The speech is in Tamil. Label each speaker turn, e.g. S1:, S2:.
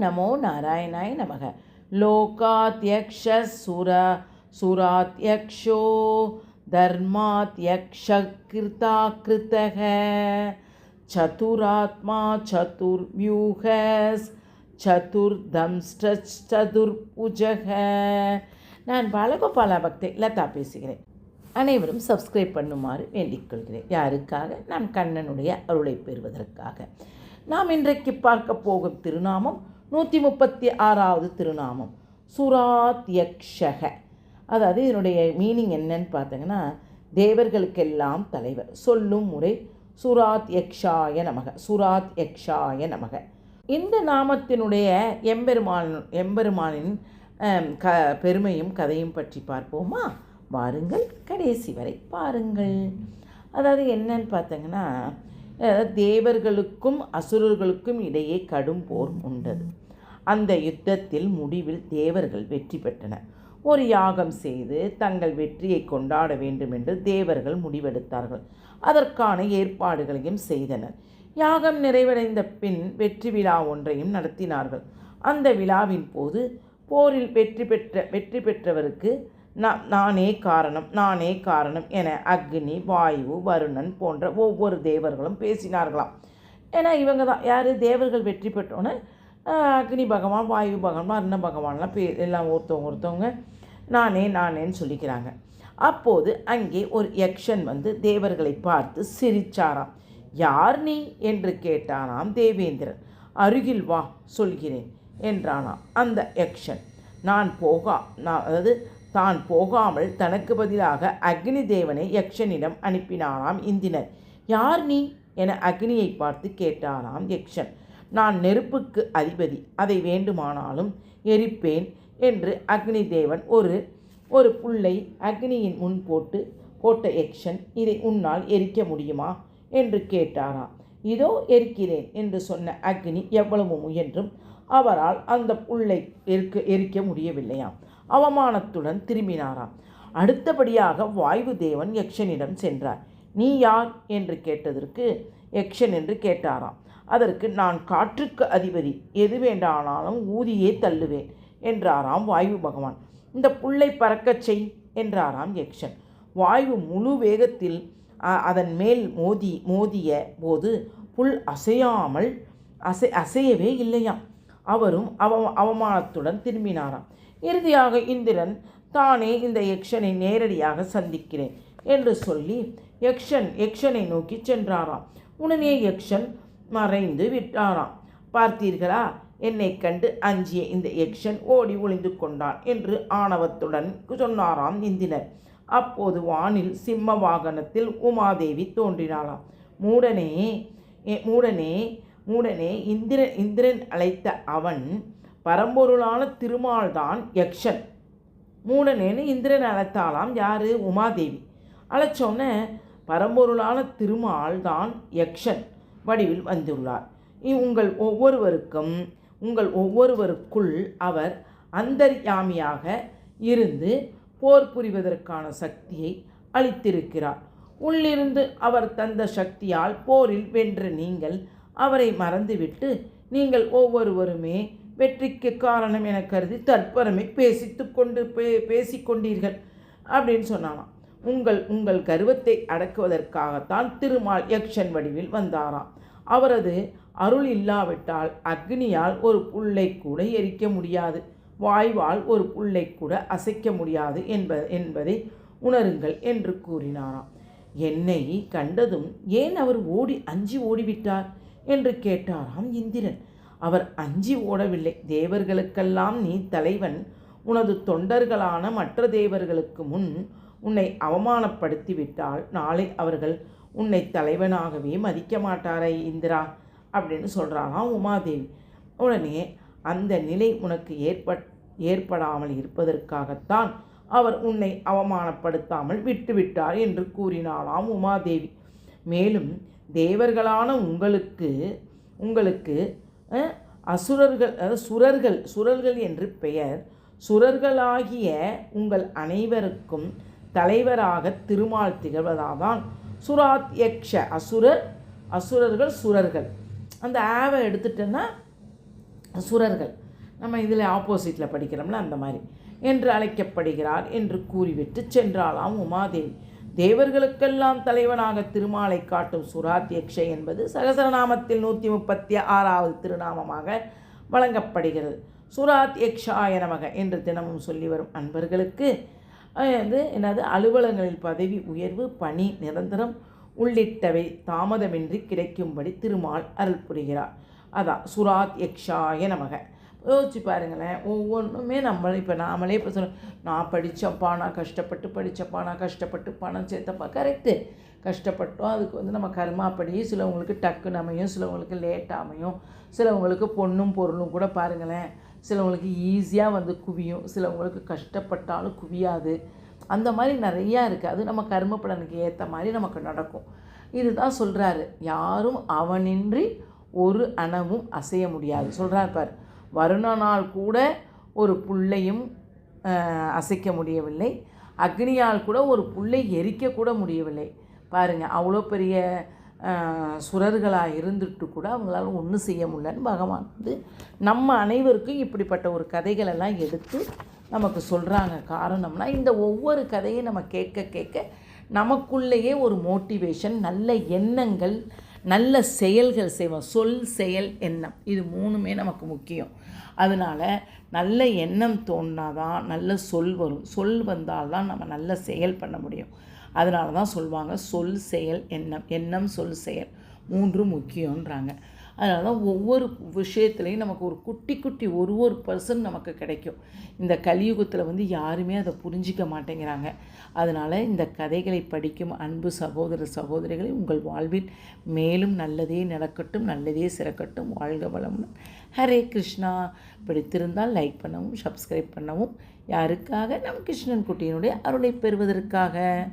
S1: நமோ நாராயணாய நமக. லோகாத்யக்ஷ சுர சுராத்யக்ஷோ தர்மாத்யக்ஷகிருதா கிருத்தக சதுராத்மா சதுர்வியூகஸ் சதுர்தம்ஸ்டதுர்புஜக நான் பாலகோபாலா பக்தை லதா பேசுகிறேன். அனைவரும் சப்ஸ்கிரைப் பண்ணுமாறு வேண்டிக்கொள்கிறேன். யாருக்காக? நாம் கண்ணனுடைய அருளை பெறுவதற்காக. நாம் இன்றைக்கு பார்க்க போகும் திருநாமம் நூற்றி முப்பத்தி ஆறாவது திருநாமம். சுராத்யக்ஷக அதாவது இதனுடைய மீனிங் என்னன்னு பார்த்தீங்கன்னா தேவர்களுக்கெல்லாம் தலைவர். சொல்லும் முறை சுராத் யக்ஷாய நமக. சுராத் யக்ஷாய நமக. இந்த நாமத்தினுடைய எம்பெருமான் எம்பெருமானின் க பெருமையும் கதையும் பற்றி பார்ப்போமா? வாருங்கள். கடைசி வரை பாருங்கள். அதாவது என்னன்னு பார்த்தீங்கன்னா தேவர்களுக்கும் அசுரர்களுக்கும் இடையே கடும் போர் உண்டது. அந்த யுத்தத்தில் முடிவில் தேவர்கள் வெற்றி பெற்றனர். ஒரு யாகம் செய்து தங்கள் வெற்றியை கொண்டாட வேண்டும் என்று தேவர்கள் முடிவெடுத்தார்கள். அதற்கான ஏற்பாடுகளையும் செய்தனர். யாகம் நிறைவடைந்த பின் வெற்றி விழா ஒன்றையும் நடத்தினார்கள். அந்த விழாவின் போது போரில் வெற்றி பெற்ற வெற்றி பெற்றவருக்கு நான் நானே காரணம் நானே காரணம் என அக்னி வாயு வருணன் போன்ற ஒவ்வொரு தேவர்களும் பேசினார்களாம். ஏன்னா இவங்க தான் யார்? தேவர்கள் வெற்றி பெற்றோன்னே அக்னி பகவான் வாயு பகவான் அருண பகவான்லாம் பே எல்லாம் ஒருத்தவங்க ஒருத்தவங்க நானே நானேன்னு சொல்லிக்கிறாங்க. அப்போது அங்கே ஒரு யக்ஷன் வந்து தேவர்களை பார்த்து சிரிச்சாராம். யார் நீ? என்று கேட்டானாம் தேவேந்திரன். அருகில் வா சொல்கிறேன் என்றானாம் அந்த யக்ஷன். நான் போகா நான் அதாவது தான் போகாமல் தனக்கு பதிலாக அக்னி தேவனை யக்ஷனிடம் அனுப்பினாராம் இந்தினர் யார் நீ? என அக்னியை பார்த்து கேட்டாராம் யக்ஷன். நான் நெருப்புக்கு அதிபதி. அதை வேண்டுமானாலும் எரிப்பேன் என்று அக்னி தேவன் ஒரு ஒரு புல்லை அக்னியின் முன் போட்டு போட்ட எக்ஷன் இதை உன்னால் எரிக்க முடியுமா? என்று கேட்டாராம். இதோ எரிக்கிறேன் என்று சொன்ன அக்னி எவ்வளவு முயன்றும் அவரால் அந்த புல்லை எரிக்க எரிக்க முடியவில்லையாம். அவமானத்துடன் திரும்பினாராம். அடுத்தபடியாக வாயு தேவன் யக்ஷனிடம் சென்றார். நீ யார்? என்று கேட்டதற்கு யக்ஷன் என்று கேட்டாராம். அதற்கு நான் காற்றுக்கு அதிபதி. எது வேண்டானாலும் ஊதியே தள்ளுவேன் என்றாராம் வாயு பகவான். இந்த புல்லை பறக்கச் செய் என்றாராம் யக்ஷன். வாயு முழு வேகத்தில் அதன் மேல் மோதி மோதிய போது புல் அசையாமல் அசை அசையவே இல்லையாம். அவரும் அவ அவமானத்துடன் திரும்பினாராம். இறுதியாக இந்திரன் தானே இந்த யக்ஷனை நேரடியாக சந்திக்கிறேன் என்று சொல்லி யக்ஷன் யக்ஷனை நோக்கி சென்றாராம். உடனே யக்ஷன் மறைந்து விட்டாராம். பார்த்தீர்களா? என்னை கண்டு அஞ்சிய இந்த யக்ஷன் ஓடி ஒளிந்து கொண்டான் என்று ஆணவத்துடன் சொன்னாராம் இந்தினர் அப்போது வானில் சிம்ம வாகனத்தில் உமாதேவி தோன்றினாளாம். மூடனே மூடனே மூடனே இந்திர இந்திரன் அழைத்த அவன் பரம்பொருளான திருமால் தான் யக்ஷன். மூடனேன்னு இந்திரன் அழைத்தாலாம் யார்? உமாதேவி. அழைச்சோன்னே பரம்பொருளான திருமால் தான் யக்ஷன் வடிவில் வந்துள்ளார். உங்கள் ஒவ்வொருவருக்கும் உங்கள் ஒவ்வொருவருக்குள் அவர் அந்தர்யாமியாக இருந்து போர் புரிவதற்கான சக்தியை அளித்திருக்கிறார். உள்ளிருந்து அவர் தந்த சக்தியால் போரில் வென்ற நீங்கள் அவரை மறந்துவிட்டு நீங்கள் ஒவ்வொருவருமே வெற்றிக்கு காரணம் என கருதி தற்பரமே பேசித்து கொண்டு பே பேசிக்கொண்டீர்கள் அப்படின்னு சொன்னாலாம் உங்கள் உங்கள் கர்வத்தை அடக்குவதற்காகத்தான் திருமால் யக்ஷன் வடிவில் வந்தாராம். அவரது அருள் இல்லாவிட்டால் அக்னியால் ஒரு புல்லை கூட எரிக்க முடியாது. வாய்வால் ஒரு புல்லை கூட அசைக்க முடியாது என்ப என்பதை உணருங்கள் என்று கூறினாராம். என்னை கண்டதும் ஏன் அவர் ஓடி அஞ்சி ஓடிவிட்டார்? என்று கேட்டாராம் இந்திரன். அவர் அஞ்சி ஓடவில்லை. தேவர்களுக்கெல்லாம் நீ தலைவன். உனது தொண்டர்களான மற்ற தேவர்களுக்கு முன் உன்னை அவமானப்படுத்திவிட்டால் நாளை அவர்கள் உன்னை தலைவனாகவே மதிக்க மாட்டாரே இந்திரா அப்படின்னு சொல்கிறாளாம் உமாதேவி. உடனே அந்த நிலை உனக்கு ஏற்பட் ஏற்படாமல் இருப்பதற்காகத்தான் அவர் உன்னை அவமானப்படுத்தாமல் விட்டுவிட்டார் என்று கூறினாளாம் உமாதேவி. மேலும் தேவர்களான உங்களுக்கு உங்களுக்கு அசுரர்கள் அதாவது சுரர்கள் சுரர்கள் என்று பெயர். சுரர்களாகிய உங்கள் அனைவருக்கும் தலைவராக திருமால் திகழ்வதாதான். சுராத் யக்ஷ அசுரர் அசுரர்கள் சுரர்கள். அந்த ஆவை எடுத்துட்டோன்னா சுரர்கள். நம்ம இதில் ஆப்போசிட்டில் படிக்கிறோம்ல அந்த மாதிரி. என்று அழைக்கப்படுகிறார் என்று கூறிவிட்டு சென்றாலாம் உமாதேவி. தேவர்களுக்கெல்லாம் தலைவனாக திருமாலை காட்டும் சுராத்யக்ஷை என்பது சகசரநாமத்தில் நூற்றி முப்பத்தி ஆறாவது திருநாமமாக வழங்கப்படுகிறது. சுராத் யக்ஷாய நமக என்று தினமும் சொல்லி வரும் அன்பர்களுக்கு வந்து என்னது? அலுவலகங்களில் பதவி உயர்வு பணி நிரந்தரம் உள்ளிட்டவை தாமதமின்றி கிடைக்கும்படி திருமால் அருள் புரிகிறார். அதான் சுராத் யக்ஷாய நமக. யோசிச்சு பாருங்களேன். ஒவ்வொன்றுமே நம்மளே இப்போ நாமளே இப்போ சொல்ல நான் படித்தப்பா நான் கஷ்டப்பட்டு படித்தப்பா நான் கஷ்டப்பட்டு பணம் சேர்த்தப்பா கரெக்டு கஷ்டப்பட்டோம். அதுக்கு வந்து நம்ம கர்மாப்படி சிலவங்களுக்கு டக்குன்னு அமையும் சிலவங்களுக்கு லேட்டாக அமையும். சிலவங்களுக்கு பொண்ணும் பொருளும் கூட பாருங்களேன். சிலவங்களுக்கு ஈஸியாக வந்து குவியும். சிலவங்களுக்கு கஷ்டப்பட்டாலும் குவியாது. அந்த மாதிரி நிறையா இருக்குது அது நம்ம கர்மப்படனுக்கு ஏற்ற மாதிரி நமக்கு நடக்கும். இதுதான் சொல்கிறாரு யாரும் அவனின்றி ஒரு அணவும் அசைய முடியாது. சொல்கிறார் பார். வருணனால் கூட ஒரு புல்லையும் அசைக்க முடியவில்லை. அக்னியால் கூட ஒரு புல்லை எரிக்கக்கூட முடியவில்லை. பாருங்கள் அவ்வளோ பெரிய சுரர்களாக இருந்துட்டு கூட அவங்களால ஒன்றும் செய்ய முடியலன்னு பகவான் வந்து நம்ம அனைவருக்கும் இப்படிப்பட்ட ஒரு கதைகளெல்லாம் எடுத்து நமக்கு சொல்கிறாங்க காரணம்னா இந்த ஒவ்வொரு கதையும் நம்ம கேட்க கேட்க நமக்குள்ளேயே ஒரு மோட்டிவேஷன் நல்ல எண்ணங்கள் நல்ல செயல்கள் செய்வோம். சொல் செயல் எண்ணம். இது மூணுமே நமக்கு முக்கியம். அதனால் நல்ல எண்ணம் தோணினாதான் நல்ல சொல் வரும். சொல் வந்தால் தான் நம்ம நல்ல செயல் பண்ண முடியும். அதனால தான் சொல்லுவாங்க சொல் செயல் எண்ணம். எண்ணம் சொல் செயல். மூன்றும் முக்கியன்றாங்க அதனால தான் ஒவ்வொரு விஷயத்துலையும் நமக்கு ஒரு குட்டி குட்டி ஒரு ஒரு பர்சன் நமக்கு கிடைக்கும். இந்த கலியுகத்தில் வந்து யாருமே அதை புரிஞ்சிக்க மாட்டேங்கிறாங்க. அதனால் இந்த கதைகளை படிக்கும் அன்பு சகோதர சகோதரிகளை உங்கள் வாழ்வில் மேலும் நல்லதே நடக்கட்டும் நல்லதே சிறக்கட்டும். வாழ்க வளமுடன். ஹரே கிருஷ்ணா. பிடித்திருந்தால் லைக் பண்ணவும் சப்ஸ்கிரைப் பண்ணவும். யாருக்காக? நம் கிருஷ்ணன் குட்டியினுடைய அருளை பெறுவதற்காக.